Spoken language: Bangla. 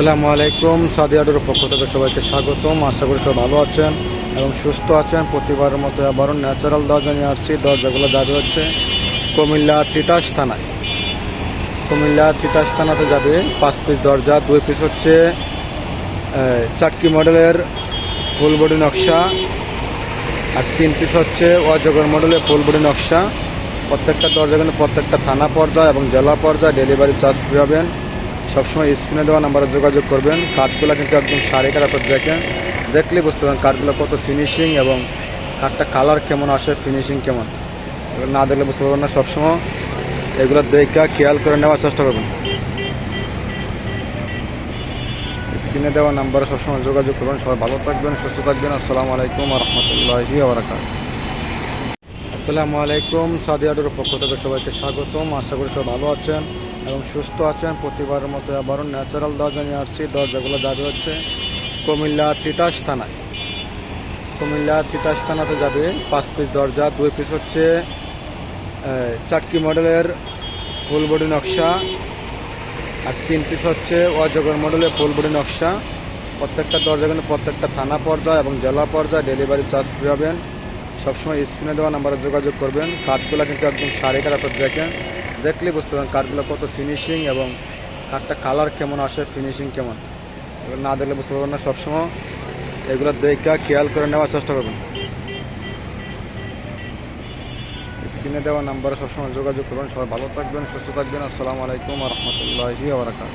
আসসালামু আলাইকুম। সাদিয়াডের পক্ষ থেকে সবাইকে স্বাগতম। আশা করি সবাই ভালো আছেন এবং সুস্থ আছেন। প্রতিবারের মতো আবারও ন্যাচারাল দরজা নিয়ে আসছি। দরজাগুলো যাবে হচ্ছে কুমিল্লা তিতাস থানায়। কুমিল্লা তিতাস থানাতে যাবে। পাঁচ পিস দরজা, দুই পিস হচ্ছে চাটকি মডেলের ফুল বডি নকশা আর তিন পিস হচ্ছে অজগর মডেলের ফুল বডি নকশা। প্রত্যেকটা দরজা কিন্তু প্রত্যেকটা থানা পর্যায়ে এবং জেলা পর্যায়ে ডেলিভারি চার্জ হবেন সবসময় স্ক্রিনে দেওয়া নাম্বারে যোগাযোগ করবেন। কাঠগুলো কিন্তু একদম সারি কাটা দেখেন। দেখলেই বুঝতে পারবেন কাঠগুলো কত ফিনিশিং এবং কাঠটা কালার কেমন আসে ফিনিশিং কেমন। না দেখলে বুঝতে পারবেন না সবসময়। এগুলো দেখে খেয়াল করে নেওয়ার চেষ্টা করবেন। স্ক্রিনে দেওয়া নাম্বারে সবসময় যোগাযোগ করবেন। সবাই ভালো থাকবেন, সুস্থ থাকবেন। আসসালামু আলাইকুম রহমতুল্লাহি আসসালামু আলাইকুম, সাদিয়াডের পক্ষ থেকে সবাইকে স্বাগতম। আশা করি সবাই ভালো আছেন। এবং সুস্থ আছেন, প্রতিবারের মতো আবারও ন্যাচারাল দরজা নিয়ে আসছি। দরজাগুলো যাবে হচ্ছে কুমিল্লা তিতাস থানায়। কুমিল্লা তিতাস থানাতে যাবে। পাঁচ পিস দরজা, দুই পিস হচ্ছে চাটকি মডেলের ফুল বডি নকশা আর তিন পিস হচ্ছে অজগর মডেলের ফুল বডি নকশা। প্রত্যেকটা দরজা কিন্তু প্রত্যেকটা থানা পর্যায়ে এবং জেলা পর্যায়ে ডেলিভারি চার্জ হবেন সবসময় স্ক্রিনে দেওয়া নাম্বারে যোগাযোগ করবেন। কাঠগুলো কিন্তু একদম সারি কাটা দেখেন। দেখলেই বুঝতে পারেন কাঠগুলো কত ফিনিশিং এবং কাঠটা কালার কেমন আসে ফিনিশিং কেমন। না দেখলে বুঝতে পারবেন না সবসময়। এগুলো দেখা খেয়াল করে নেওয়ার চেষ্টা করবেন। স্ক্রিনে দেওয়া নাম্বারে সবসময় যোগাযোগ করবেন। সবাই ভালো থাকবেন, সুস্থ থাকবেন। আসসালামু আলাইকুম রহমতুল্লাহি আবরাকাত